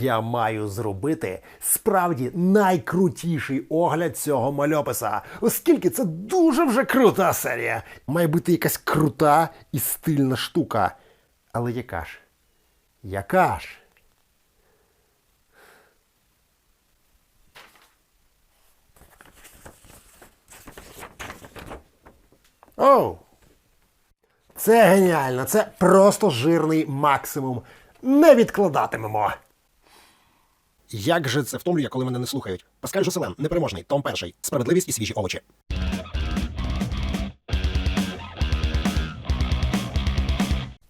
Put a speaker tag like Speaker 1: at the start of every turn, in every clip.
Speaker 1: Я маю зробити справді найкрутіший огляд цього мальописа, оскільки це дуже вже крута серія. Має бути якась крута і стильна штука. Але яка ж? Яка ж? Оу! Це геніально, це просто жирний максимум. Не відкладатимемо.
Speaker 2: Як же це втомлює, коли мене не слухають? Паскаль Жуселен, непереможний, Том перший. Справедливість і свіжі овочі.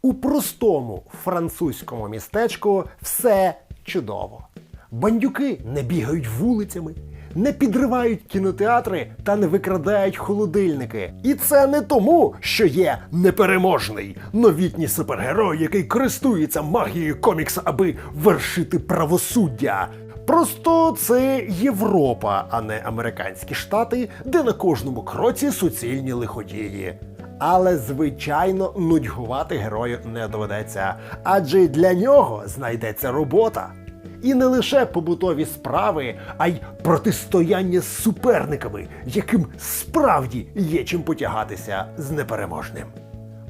Speaker 1: У простому французькому містечку все чудово. Бандюки не бігають вулицями, не підривають кінотеатри та не викрадають холодильники. І це не тому, що є непереможний новітній супергерой, який користується магією комікса, аби вершити правосуддя. Просто це Європа, а не американські штати, де на кожному кроці суцільні лиходії. Але звичайно нудьгувати герою не доведеться, адже для нього знайдеться робота. І не лише побутові справи, а й протистояння з суперниками, яким справді є чим потягатися з непереможним.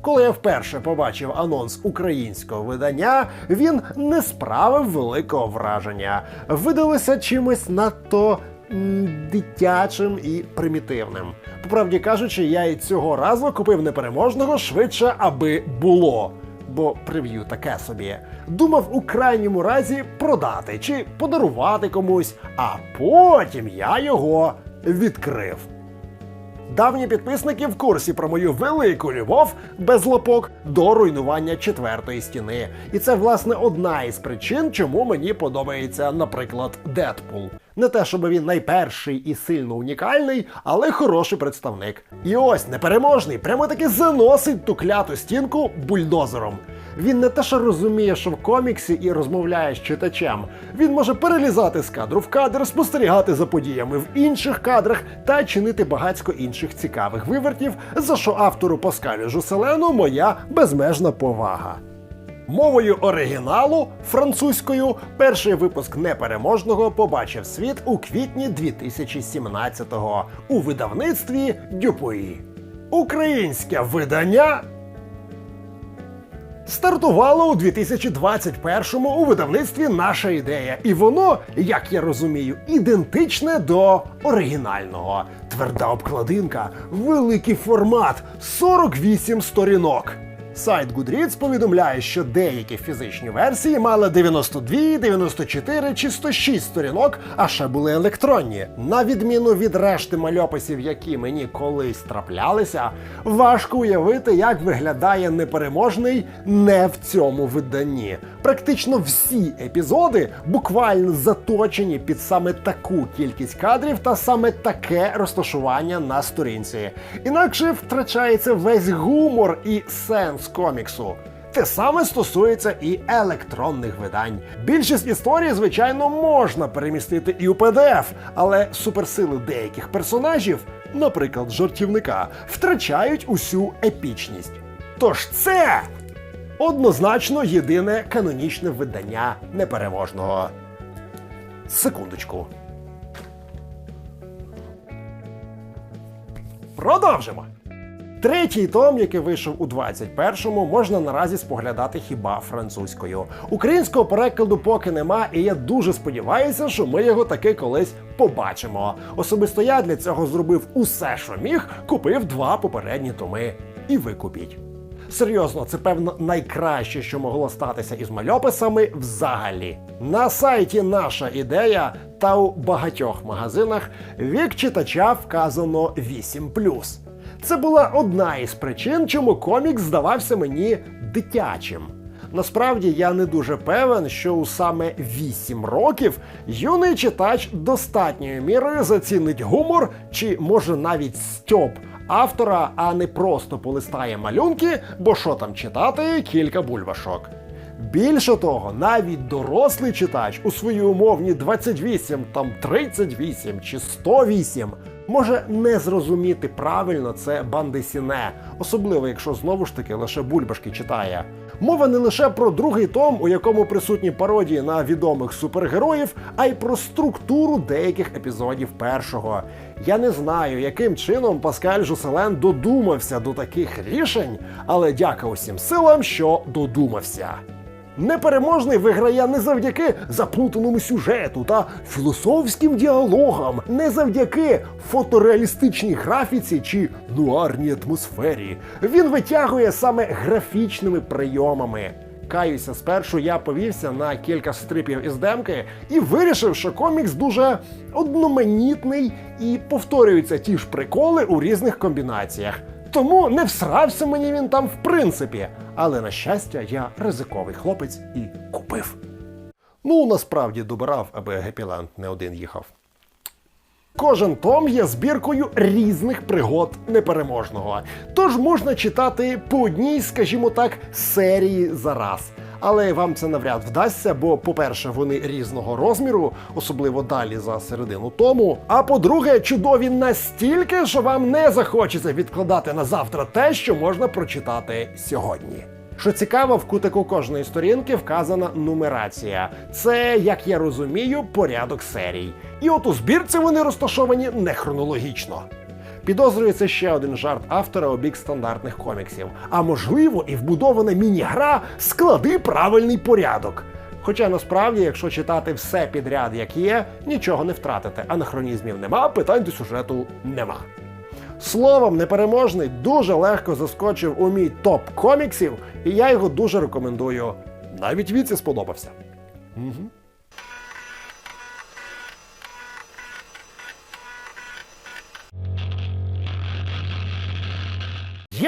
Speaker 1: Коли я вперше побачив анонс українського видання, він не справив великого враження. Видалося чимось надто дитячим і примітивним. По правді кажучи, я і цього разу купив непереможного швидше, аби було. Бо прев'ю таке собі. Думав у крайньому разі продати чи подарувати комусь, а потім я його відкрив. Давні підписники в курсі про мою велику любов без лапок до руйнування четвертої стіни. І це власне одна із причин, чому мені подобається, наприклад, Дедпул. Не те, щоб він найперший і сильно унікальний, але хороший представник. І ось непереможний, прямо таки заносить ту кляту стінку бульдозером. Він не те, що розуміє, що в коміксі і розмовляє з читачем. Він може перелізати з кадру в кадр, спостерігати за подіями в інших кадрах та чинити багацько інших цікавих вивертів, за що автору Паскалю Жуселену моя безмежна повага. Мовою оригіналу французькою перший випуск непереможного побачив світ у квітні 2017-го у видавництві Дюпої. Українське видання стартувало у 2021-му у видавництві Наша ідея, і воно, як я розумію, ідентичне до оригінального. Тверда обкладинка, великий формат, 48 сторінок. Сайт Goodreads повідомляє, що деякі фізичні версії мали 92, 94 чи 106 сторінок, а ще були електронні. На відміну від решти мальописів, які мені колись траплялися, важко уявити, як виглядає непереможний не в цьому виданні. Практично всі епізоди буквально заточені під саме таку кількість кадрів та саме таке розташування на сторінці. Інакше втрачається весь гумор і сенс коміксу. Те саме стосується і електронних видань. Більшість історій, звичайно, можна перемістити і у PDF, але суперсили деяких персонажів, наприклад, жартівника, втрачають усю епічність. Тож це однозначно єдине канонічне видання непереможного. Секундочку. Продовжимо. Третій том, який вийшов у 21-му, можна наразі споглядати хіба французькою. Українського перекладу поки нема, і я дуже сподіваюся, що ми його таки колись побачимо. Особисто я для цього зробив усе, що міг, купив два попередні томи. І ви купіть. Серйозно, це певно найкраще, що могло статися із мальописами взагалі. На сайті наша ідея та у багатьох магазинах вік читача вказано 8 Це була одна із причин, чому комікс здавався мені дитячим. Насправді я не дуже певен, що у саме 8 років юний читач достатньою мірою зацінить гумор чи може навіть стьоп автора, а не просто полистає малюнки, бо що там читати кілька бульбашок. Більше того, навіть дорослий читач у свої умовні 28, там 38 чи 108 може не зрозуміти правильно це бандесіне, особливо якщо знову ж таки лише бульбашки читає. Мова не лише про другий том, у якому присутні пародії на відомих супергероїв, а й про структуру деяких епізодів першого. Я не знаю, яким чином Паскаль Жуселен додумався до таких рішень, але дяка усім силам, що додумався. Непереможний виграє не завдяки заплутаному сюжету та філософським діалогам, не завдяки фотореалістичній графіці чи нуарній атмосфері. Він витягує саме графічними прийомами. Каюся, спершу я повівся на кілька стрипів із демки і вирішив, що комікс дуже одноманітний і повторюються ті ж приколи у різних комбінаціях. Тому не всрався мені він там в принципі. Але на щастя, я ризиковий хлопець і купив. Ну, насправді добирав, аби Гепіленд не один їхав. Кожен том є збіркою різних пригод непереможного. Тож можна читати по одній, скажімо так, серії за раз. Але вам це навряд вдасться, бо, по-перше, вони різного розміру, особливо далі за середину тому. А по-друге, чудові настільки, що вам не захочеться відкладати на завтра те, що можна прочитати сьогодні. Що цікаво, в кутику кожної сторінки вказана нумерація. Це, як я розумію, порядок серій. І от у збірці вони розташовані не хронологічно. Підозрюється ще один жарт автора у бік стандартних коміксів. А можливо, і вбудована міні-гра склади правильний порядок. Хоча насправді, якщо читати все підряд, як є, нічого не втратите. Анахронізмів нема, питань до сюжету нема. Словом, непереможний дуже легко заскочив у мій топ коміксів, і я його дуже рекомендую. Навіть віці сподобався.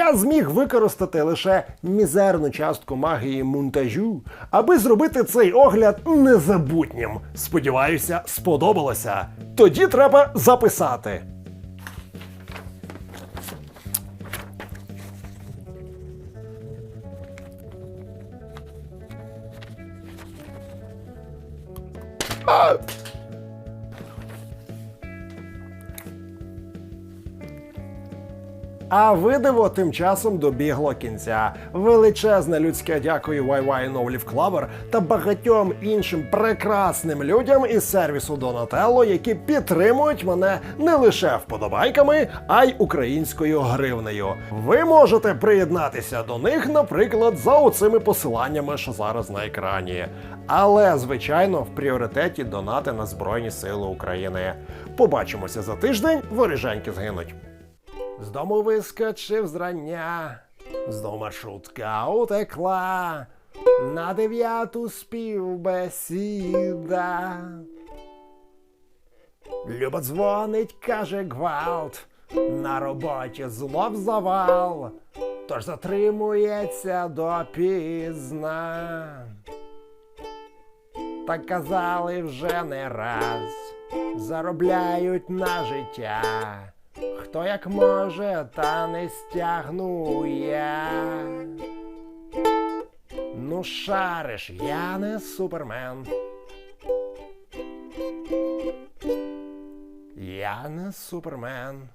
Speaker 1: Я зміг використати лише мізерну частку магії монтажу, аби зробити цей огляд незабутнім. Сподіваюся, сподобалося. Тоді треба записати. А видиво тим часом добігло кінця. Величезне людське дякую YY No Leaf Clover та багатьом іншим прекрасним людям із сервісу Donatello, які підтримують мене не лише вподобайками, а й українською гривнею. Ви можете приєднатися до них, наприклад, за оцими посиланнями, що зараз на екрані. Але, звичайно, в пріоритеті донати на Збройні Сили України. Побачимося за тиждень, воріженьки згинуть. З дому вискочив зрання, знов маршрутка утекла, на дев'яту співбесіда. Люба дзвонить, каже гвалт, на роботі злов завал, тож затримується допізна. Так казали вже не раз, заробляють на життя. Хто як може, та не стягнує. Ну, шариш, я не супермен. Я не супермен.